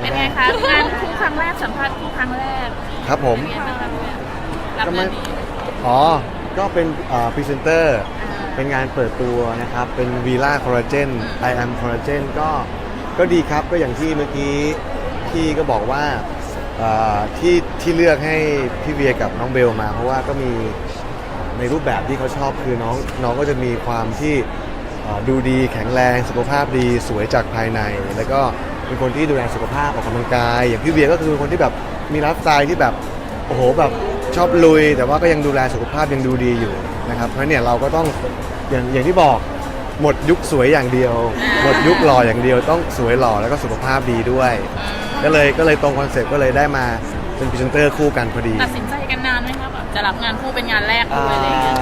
เป็นไงคะงานคู่ครั้งแรกสัมภาษณ์คู่ครั้งแรกครับผม เป็นไงบ้างคะเนี่ยรับงานนี้อ๋อ ก็เป็นพรีเซนเตอร์ เป็นงานเปิดตัวนะครับ เป็นวีล่าคอลลาเจน I am collagen ก็ ก็ดีครับ ก็อย่างที่เมื่อกี้พี่ก็บอกว่าเอ่อที่ที่เลือกให้พี่เวียกับน้องเบลมา เพราะว่าก็มีในรูปแบบที่เขาชอบคือน้องน้องก็จะมีความที่เอ่อ ดูดีแข็งแรงสุขภาพดีสวยจากภายใน แล้วก็เป็นคนที่ดูแลสุขภาพออกกำลังกาย อย่างพี่เวียก็คือคนที่แบบมีไลฟ์สไตล์ที่แบบโอ้โหแบบชอบลุย แต่ว่าก็ยังดูแลสุขภาพยังดูดีอยู่นะครับเพราะเนี่ยเราก็ต้องอย่างอย่างที่บอกหมดยุคสวยอย่างเดียว หมดยุคหล่ออย่างเดียว ต้องสวยหล่อแล้วก็สุขภาพดีด้วย ก็เลยก็เลยตรงคอนเซ็ปต์ก็เลยได้มาเป็นพรีเซนเตอร์คู่กันพอดี ตัดสินใจกันนานไหมคะแบบจะรับงานคู่เป็นงานแรกด้วยอะไรอย่างเงี้ย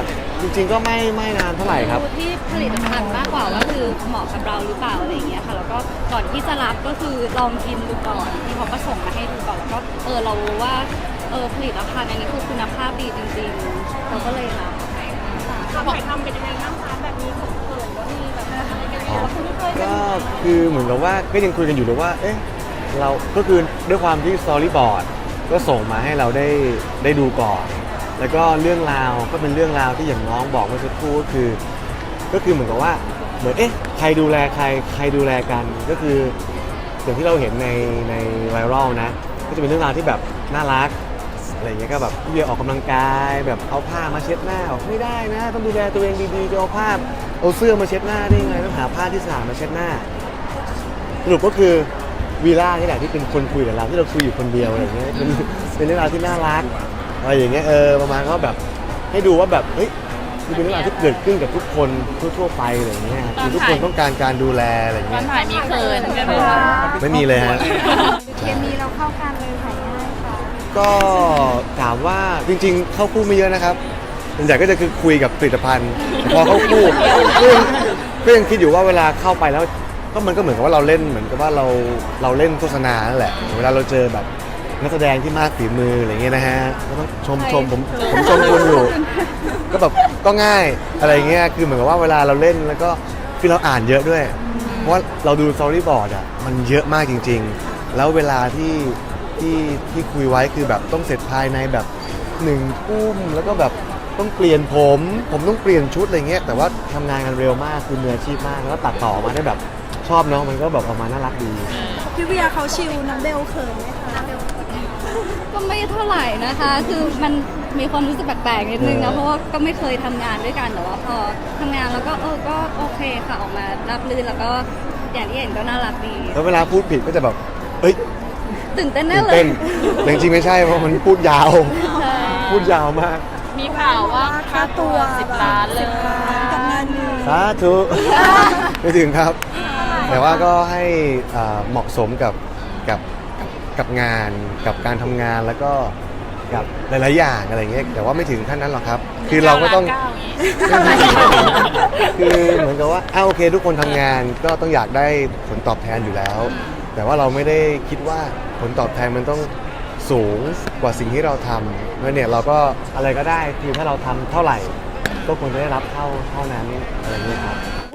ริง ๆ ก็ไม่ไม่นานเท่าไหร่ครับ ดูที่ผลิตภัณฑ์มากกว่าว่าคือเหมาะกับเราหรือเปล่าอะไรอย่างเงี้ยค่ะแล้วก็ก่อนที่จะรับก็คือลองกินดูก่อนที่เขาก็ส่งมาให้ดูก่อนแล้วก็เออเรารู้ว่าเออผลิตภัณฑ์อันนี้คือคุณภาพดีจริงๆเราก็เลยรับเขาบอกทำเป็นยังไงบ้างคะแบบมีผมเขินก็มีแบบอะไรกันอ๋อก็คือเหมือนกับว่าก็ยังคุยกันอยู่เลยว่า เอ๊ะเราก็คือด้วยความที่สตอรี่บอร์ดก็ส่งมาให้เราได้ได้ดูก่อน แล้วก็เรื่องราวก็เป็นเรื่องราวที่อย่างน้องบอกเมื่อสักครู่ก็คือ ก็คือเหมือนกับว่าเหมือนเอ๊ะใครดูแลใครใครดูแลกันก็คืออย่างที่เราเห็นในในไวรัลนะ ก็จะเป็นเรื่องราวที่แบบน่ารักอะไรเงี้ยก็แบบพี่เวียออกกำลังกายแบบเอาผ้ามาเช็ดหน้าบอกไม่ได้นะ ต้องดูแลตัวเองดีๆจะเอาผ้าเอาเสื้อมาเช็ดหน้าได้ยังไงต้องหาผ้าที่สะอาดมาเช็ดหน้าสรุปก็คือวีล่านี่แหละที่เป็นคนคุยกับเราที่เราคุยอยู่คนเดียวอะไรเงี้ยเป็นเรื่องราวที่น่ารัก อะไรอย่างเงี้ยเออประมาณก็แบบให้ดูว่าแบบเฮ้ยมันเป็นเรื่องราวที่เกิดขึ้นกับทุกคนทั่วๆไปอะไรอย่างเงี้ยคือทุกคนต้องการการดูแลอะไรอย่างตอเงี้นยถ่ายมีเขินกันไหมคะไม่มีเลยฮะ เคมีเราเข้ากันเลยถ่ายง่ายค่ะก็ถามว่าจริงๆ เข้าคู่ไม่เยอะนะครับส่วนใหญ่ก็จะคือคุยกับผลิตภัณฑ์แต่พอเข้าคู่ก็ยังก็ยังคิดอยู่ว่าเวลาเข้าไปแล้วก็มันก็เหมือนกับว่าเราเล่นเหมือนกับว่าเราเราเล่นโฆษณานั่นแหละ เวลาเราเจอแบบ นักแสดงที่มากฝีมืออะไรเงี้ยนะฮะก็ต้องชมชมผมผมชมคุณอยู่ ก็แบบก็ง่ายอะไรเงี้ยคือเหมือนกับว่าเวลาเราเล่นแล้วก็คือเราอ่านเยอะด้วย เพราะว่าเราดูสตอรี่บอร์ดอะมันเยอะมากจริง ๆ แล้วเวลาที่ที่ที่คุยไว้คือแบบต้องเสร็จภายในแบบหนึ่งทุ่มแล้วก็แบบต้องเปลี่ยนผม ผมต้องเปลี่ยนชุดอะไรเงี้ยแต่ว่าทำงานกันเร็วมากคือมืออาชีพมากแล้วก็ตัดต่อมาได้แบบชอบเนาะมันก็แบบออกมาน่ารักดีพี่เวียเขาชิลน้องเบลเขินไหมคะ ก็ไม่เท่าไหร่นะคะ คือมันมีความรู้สึกแปลกๆนิดนึงเอนะอเพราะว่าก็ไม่เคยทำงานด้วยกันแต่ว่าพอทำงานแล้วก็เออ ก็โอเคค่ะ ออกมารับรื่นแล้วก็อย่างที่เห็นก็น่ารักดี แล้วเวลาพูดผิดก็จะแบบ เอ้ยตื่นเต้นแน่ตื่นเลเต้ยนแต่จริงๆไม่ใช่เพราะมันพูดยาว ใช่พูดยาวมาก มีข่าวว่าค่าตัวสิบล้านเลย กับงานนี้สาธุ ไม่ถึงครับ แต่ว่าก็ให้อ่าเหมาะสมกับกับ กับกับงานกับการทำงานแล้วก็กับหลายๆอย่างอะไรเงี้ยแต่ว่าไม่ถึงขั้นนั้นหรอกครับ คือเราก็ต้อง ก้าวอย่างงี้ คือเหมือนกับว่าอ้าโอเค ทุกคนทำงานก็ต้องอยากได้ผลตอบแทนอยู่แล้ว แต่ว่าเราไม่ได้คิดว่าผลตอบแทนมันต้องสูงกว่าสิ่งที่เราทำแล้วเนี่ยเราก็อะไรก็ได้คือถ้าเราทำเท่าไหร่ ก็ควรจะได้รับเท่าเท่านั้นอะไรเงี้ยครับ